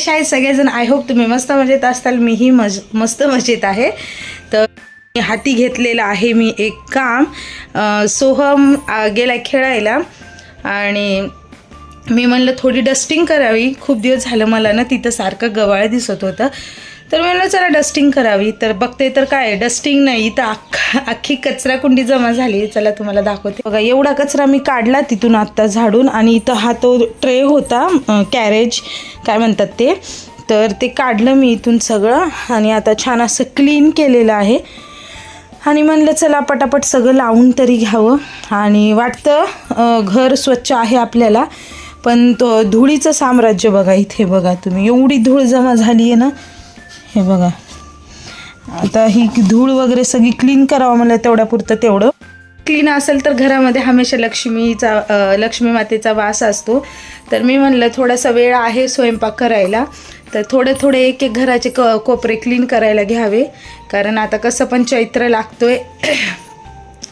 कशा आहेत सगळेजण. आय होप तुम्ही मस्त मजेत असताल. मीही मज मस्त मजेत आहे. तर मी हाती घेतलेलं आहे मी एक काम. सोहम गेला खेळायला. आणि मी म्हणलं थोडी डस्टिंग करावी. खूप दिवस झालं मला ना तिथं सारखं गवाळ दिसत होतं. तर म्हणलं चला डस्टिंग करावी. तर बघते तर काय डस्टिंग नाही इथं अख्खा अख्खी कचरा कुंडी जमा झाली चला तुम्हाला दाखवते. बघा एवढा कचरा मी काढला तिथून आत्ता झाडून आणि इथं हा तो ट्रे होता कॅरेज काय म्हणतात ते? तर ते काढलं मी इथून सगळं आणि आता छान असं क्लीन केलेलं आहे. आणि म्हणलं चला पटापट सगळं लावून तरी घ्यावं. आणि वाटतं घर स्वच्छ आहे आपल्याला पण तो धुळीचं साम्राज्य बघा इथे बघा तुम्ही. एवढी धूळ जमा झाली आहे ना. हे बघा. आता ही धूळ वगैरे सगळी क्लीन करावं मला तेवढ्यापुरतं तेवढं. क्लीन असेल तर घरामध्ये हमेशा लक्ष्मीचा लक्ष्मी मातेचा वास असतो. तर मी म्हणलं थोडासा वेळ आहे स्वयंपाक करायला. तर थोडे थोडे एक एक घराचे क कोपरे क्लीन करायला घ्यावे. कारण आता कसं पण चैत्र लागतोय. आहे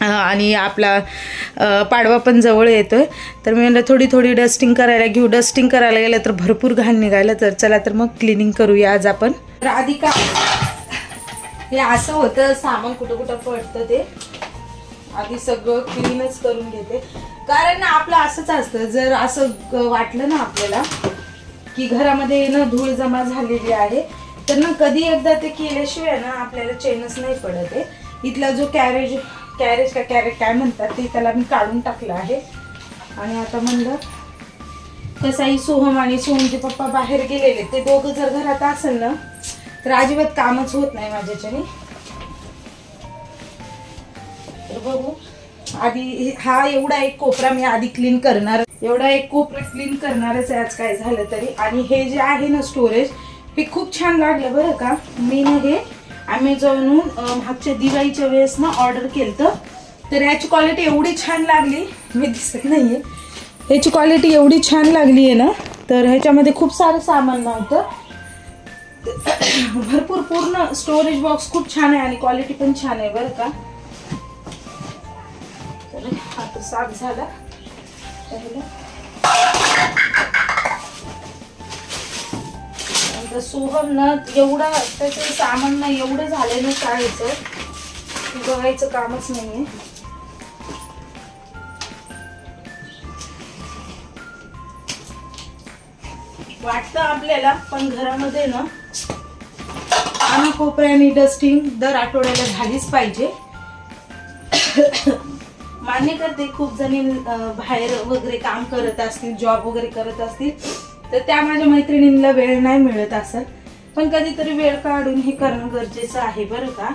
आणि आपला पाडवा पण जवळ येतोय. तर मी म्हणलं थोडी थोडी डस्टिंग करायला घेऊ. डस्टिंग करायला गेलं तर भरपूर घाण निघालं तर चला तर मग क्लिनिंग करूया आज आपण. तर आधी का हे असं होतं सामान कुठं कुठं पडतं ते. आधी सगळं क्लीनच करून घेते. कारण ना आपलं असंच असतं जर असं वाटलं ना आपल्याला की घरामध्ये ना धूळ जमा झालेली आहे तर ना कधी एकदा ते केल्याशिवाय ना आपल्याला चेनच नाही पडत आहे. इथला जो कॅरेज कॅरेज का कॅरेट काय म्हणतात ते त्याला मी काढून टाकलं आहे. आणि आता म्हणलं कसाही सोहम आणि सोहमचे पप्पा बाहेर गेलेले ते दोघं जर घरात असेल ना तर अजिबात कामच होत नाही माझ्याच्याने. तर बघू आधी हा एवढा एक कोपरा मी आधी क्लीन करणार एवढा एक कोपरा क्लीन करणारच आहे आज काय झालं तरी. आणि हे जे आहे ना स्टोरेज हे खूप छान लागलं बरं का. मी ना हे ॲमेझॉनहून मागच्या दिवाळीच्या वेळेस ना ऑर्डर केलं तर ह्याची क्वालिटी एवढी छान लागली. मी दिसत नाही आहे ह्याची क्वालिटी एवढी छान लागली आहे ना तर ह्याच्यामध्ये खूप सारं सामान नव्हतं. भरपूर पूर्ण स्टोरेज बॉक्स खूप छान आहे आणि क्वालिटी पण छान आहे बरं का. तर आता साफ झाला. पहिलं. नंतर सोहम ना एवढा त्याचं सामान ना एवढं झालं ना शाळेचं बघायचं कामच नाहीये. वाटतं आपल्याला पण घरामध्ये ना आणि कोपऱ्याने डस्टिंग दर आठवड्याला झालीच पाहिजे. मान्य करते खूप जणी बाहेर वगैरे काम करत असतील जॉब वगैरे करत असतील. तर त्या माझ्या मैत्रिणींना वेळ नाही मिळत असेल. पण कधीतरी वेळ काढून हे करणं गरजेचं आहे बरं का?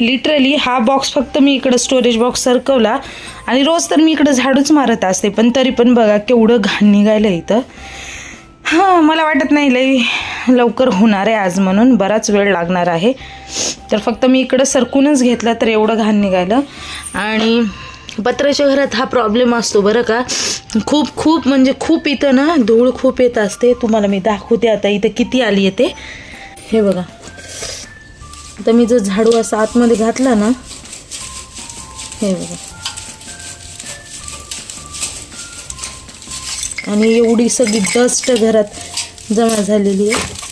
लिटरली हा बॉक्स फक्त मी इकडं स्टोरेज बॉक्स सरकवला. आणि रोज तर मी इकडं झाडूच मारत असते पण तरी पण बघा केवढं घाण निघायला इथं. हां मला वाटत नाही लई लवकर होणार आहे आज म्हणून बराच वेळ लागणार आहे. तर फक्त मी इकडं सरकूनच घेतलं तर एवढं घाण निघालं. आणि पत्राच्या घरात हा प्रॉब्लेम असतो बरं का. खूप खूप म्हणजे खूप इथं ना धूळ खूप येत असते. तुम्हाला मी दाखवते आता इथं किती आली आहे ते. हे बघा. आता मी जर झाडू असा आतमध्ये घातला ना हे बघा. आणि एवढी सगळी डस्ट घरात जमा झालेली आहे.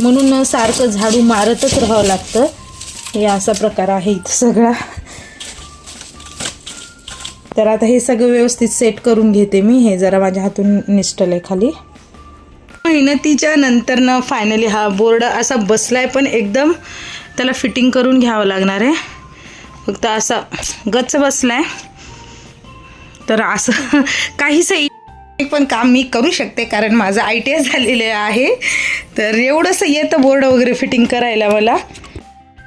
म्हणून सारखं झाडू मारतच राहावं लागतं. हे असा प्रकार आहे इथं सगळा. तर आता हे सगळं व्यवस्थित सेट करून घेते मी. हे जरा माझ्या हातून निष्ठल आहे खाली. मेहनतीच्या नंतर ना फायनली हा बोर्ड असा बसलाय पण एकदम त्याला फिटिंग करून घ्यावं लागणार आहे. फक्त असा गच्च बसलाय. तर असं काहीच पण काम मी करू शकते कारण माझं आय टी आय झालेलं आहे. तर एवढंसं येतं बोर्ड वगैरे फिटिंग करायला मला.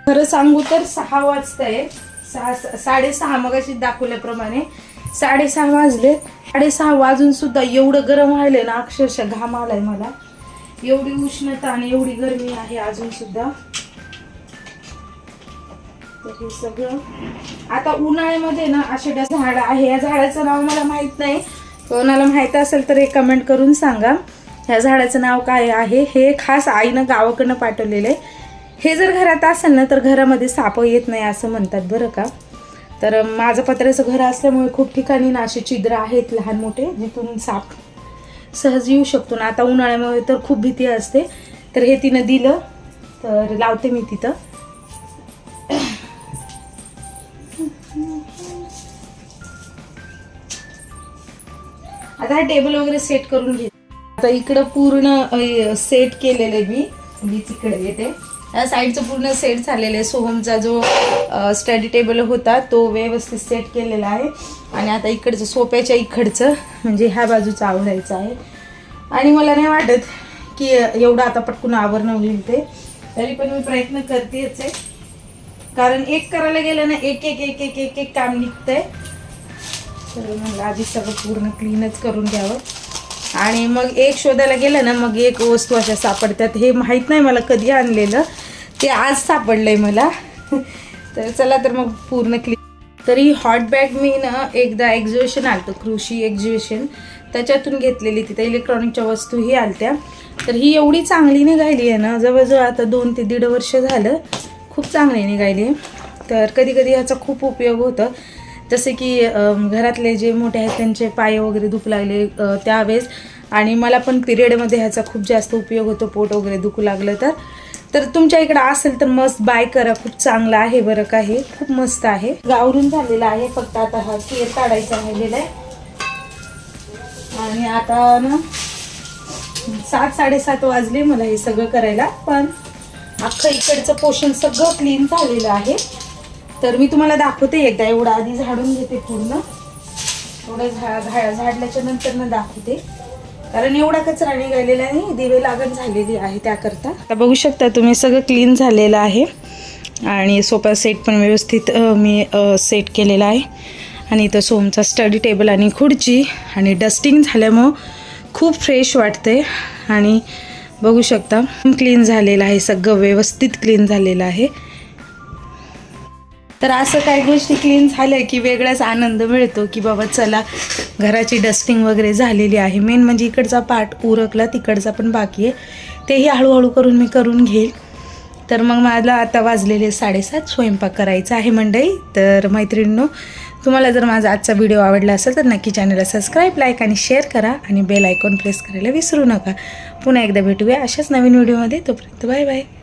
खरं सांगू तर सहा वाजताय सहा साडेसहा मगाशी दाखवल्याप्रमाणे साडेसहा वाजले. साडेसहा वाजून सुद्धा एवढं गरम व्हायलं ना अक्षरशः घाम आलाय मला. एवढी उष्णता आणि एवढी गरमी आहे अजून सुद्धा. तर हे सगळं. आता उन्हाळ्यामध्ये ना अशा झाड आहे. या झाडाचं नाव मला माहीत नाही. कोणाला माहीत असेल तर एक कमेंट करून सांगा. ह्या झाडाचं नाव काय आहे? हे खास आईनं गावाकडनं पाठवलेलं आहे. हे जर घरात असेल ना तर घरामध्ये साप येत नाही असं म्हणतात बरं का? तर माझं पत्र्याचं घर असल्यामुळे खूप ठिकाणी ना असे छिद्र आहेत लहान मोठे जिथून साप सहज येऊ शकतो. ना आता उन्हाळ्यामुळे तर खूप भीती असते. तर हे तिनं दिलं. तर लावते मी तिथं. आता हा टेबल वगैरे सेट करून घे आता इकडं पूर्ण सेट केलेलं आहे मी. तिकडे येते. या साईडचं पूर्ण सेट झालेलं आहे. सोहमचा जो स्टडी टेबल होता तो व्यवस्थित सेट केलेला आहे. आणि आता इकडचं सोप्याच्या इकडचं म्हणजे ह्या बाजूचं आवडायचं आहे. आणि मला नाही वाटत की एवढं आता पटकून आवरणं होईल ते. तरी पण मी प्रयत्न करतेच आहे. कारण एक करायला गेलं ना एक एक एक एक एक एक काम निघतंय. तर म्हणलं आधी सगळं पूर्ण क्लीनच करून घ्यावं. आणि मग एक शोधायला गेलं ना मग एक वस्तू अशा सापडतात. हे माहीत नाही मला कधी आणलेलं. ते आज सापडलंय मला. तर चला तर मग पूर्ण क्लीन तरी हॉट बॅग मी ना एकदा एक्झिबिशन आलतं कृषी एक्झिबिशन त्याच्यातून घेतलेली तिथं इलेक्ट्रॉनिकच्या वस्तूही आलत्या. तर ही एवढी चांगली निघाली आहे ना जवळजवळ आता दोन ते दीड वर्ष झालं खूप चांगली निघाली. आहे तर कधी कधी ह्याचा खूप उपयोग होतं. जसे की घरातले जे मोठे आहेत त्यांचे पाय वगैरे दुखू लागले त्यावेळेस. आणि मला पण पिरियडमध्ये ह्याचा खूप जास्त उपयोग होतो पोट वगैरे दुखू लागलं तर. तर तुमच्या इकडं असेल तर मस्त बाय करा खूप चांगला आहे बरं का हे? खूप मस्त आहे. गावरून झालेला आहे फक्त आता हा केर काढायचा राहिलेला आहे. आणि आता ना सात साडेसात वाजले मला हे सगळं करायला पण अख्खं इकडचं पोषण सगळं क्लीन झालेलं आहे. तर मी तुम्हाला दाखवते एकदा. एवढं आधी झाडून घेते पूर्ण. एवढं झा झा झाडल्याच्या नंतर ना दाखवते. कारण एवढा कचरा निघालेला नाही दिवे लागण झालेली आहे त्याकरता. आता बघू शकता तुम्ही सगळं क्लीन झालेलं आहे. आणि सोफा सेट पण व्यवस्थित मी सेट केलेला आहे. आणि इथं सोमचा स्टडी टेबल आणि खुर्ची. आणि डस्टिंग झाल्यामुळं खूप फ्रेश वाटते आणि बघू शकता क्लीन झालेलं आहे सगळं व्यवस्थित क्लीन झालेलं आहे. तर असं काही गोष्टी क्लीन झाल्या की वेगळाच आनंद मिळतो की बाबा चला घराची डस्टिंग वगैरे झालेली आहे. मेन म्हणजे इकडचा पार्ट उरकला तिकडचा पण बाकी आहे. तेही हळूहळू करून मी करून घेईल. तर मग मला आता वाजलेले साडेसात स्वयंपाक करायचा आहे मंडई तर मैत्रिणींनो तुम्हाला जर माझा आजचा व्हिडिओ आवडला असेल तर नक्की चॅनलला सबस्क्राईब लाईक आणि शेअर करा आणि बेल आयकॉन प्रेस करायला विसरू नका. पुन्हा एकदा भेटूया अशाच नवीन व्हिडिओमध्ये तोपर्यंत बाय बाय